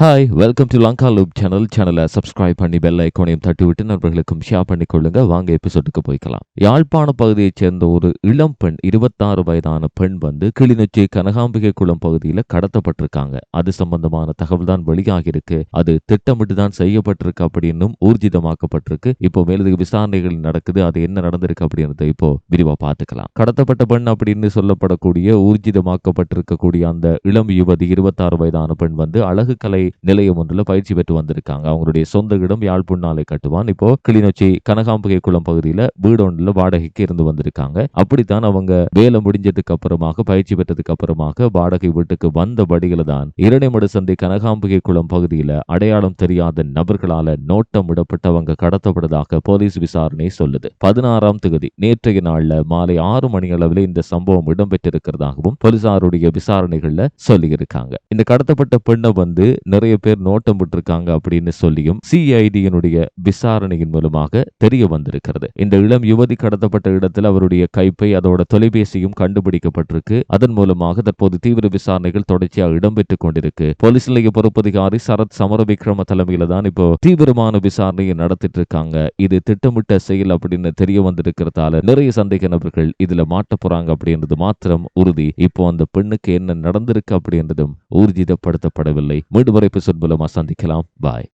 Hi welcome to Lanka loop channel சேனலை subscribe பண்ணி bell ஐக்கோனையும் தட்டிவிட்டு நண்பர்களுக்கும் ஷேர் பண்ணி கொள்ளுங்க. வாங்க எபிசோடுக்கு போய்க்கலாம். யாழ்ப்பாண பகுதியைச் சேர்ந்த ஒரு இளம் பெண் இருபத்தாறு வயதான பெண் வந்து கிளிநொச்சி கனகாம்பிகை குளம் பகுதியில் கடத்தப்பட்டிருக்காங்க. அது சம்பந்தமான தகவல் தான் வெளியாகி இருக்கு அது திட்டமிட்டு தான் செய்யப்பட்டிருக்கு அப்படின்னும் ஊர்ஜிதமாக்கப்பட்டிருக்கு. இப்போ மேலதிக விசாரணைகள் நடக்குது. அது என்ன நடந்திருக்கு அப்படின்றத இப்போ விரிவா பார்த்துக்கலாம். கடத்தப்பட்ட பெண் அப்படின்னு சொல்லப்படக்கூடிய ஊர்ஜிதமாக்கப்பட்டிருக்கக்கூடிய அந்த இளம் யுவதி இருபத்தாறு வயதான பெண் வந்து அழகு கலை நிலையம் ஒன்றில் பயிற்சி பெற்று வந்திருக்காங்க. அவங்களுடைய சொந்த இடம் யாழ்ப்புண்ணாலை கட்டுவான். இப்போ கிளிநொச்சி கனகாம்பிகை குளம் பகுதியில் வீடு ஒன்றில் வாடகைக்கு இருந்து வந்திருக்காங்க. அப்படித்தான் அவங்க வேலை முடிஞ்சதுக்கு அப்புறமாக பயிற்சி பெற்றதுக்கு அப்புறமாக வாடகை வீட்டுக்கு வந்த படிகள தான் இரணைமடு சந்தை கனகாம்பிகை குளம் பகுதியில் அடையாளம் தெரியாத நபர்களால நோட்டம் விடப்பட்டவங்க கடத்தப்படுவதாக போலீஸ் விசாரணை சொல்லுது. பதினாறாம் தேதி நேற்றைய நாள்ல மாலை ஆறு மணி அளவில் இந்த சம்பவம் இடம்பெற்றிருக்கிறதாகவும் போலீசாருடைய விசாரணைகள்ல சொல்லியிருக்காங்க. இந்த கடத்தப்பட்ட பெண்ணை வந்து நிறைய பேர் நோட்டம் விட்டுருக்காங்க அப்படின்னு சொல்லியும் சிஐடியினுடைய விசாரணையின் மூலமாக தெரிய வந்திருக்கிறது. இந்த இளம் யுவதி கடத்தப்பட்ட இடத்தில் அவருடைய கைப்பை அதோட தொலைபேசியும் கண்டுபிடிக்கப்பட்டிருக்கு. அதன் மூலமாக தற்போது தீவிர விசாரணைகள் தொடர்ச்சியாக இடம்பெற்றுக் கொண்டிருக்கு. போலீஸ் நிலைய பொறுப்பதிகாரி சரத் சமரவிக்ரம தலைமையில தான் இப்போ தீவிரமான விசாரணையை நடத்திட்டு இருக்காங்க இது திட்டமிட்ட செயல் அப்படின்னு தெரிய வந்திருக்கிறதால நிறைய சந்தேக நபர்கள் இதுல மாட்ட போறாங்க அப்படின்றது மாத்திரம் உறுதி. இப்போ அந்த பெண்ணுக்கு என்ன நடந்திருக்கு அப்படின்றதும் ஊர்ஜிதப்படுத்தப்படவில்லை. மீண்டும் ஒரு எபிசோட் மூலமாக சந்திக்கலாம். பாய்.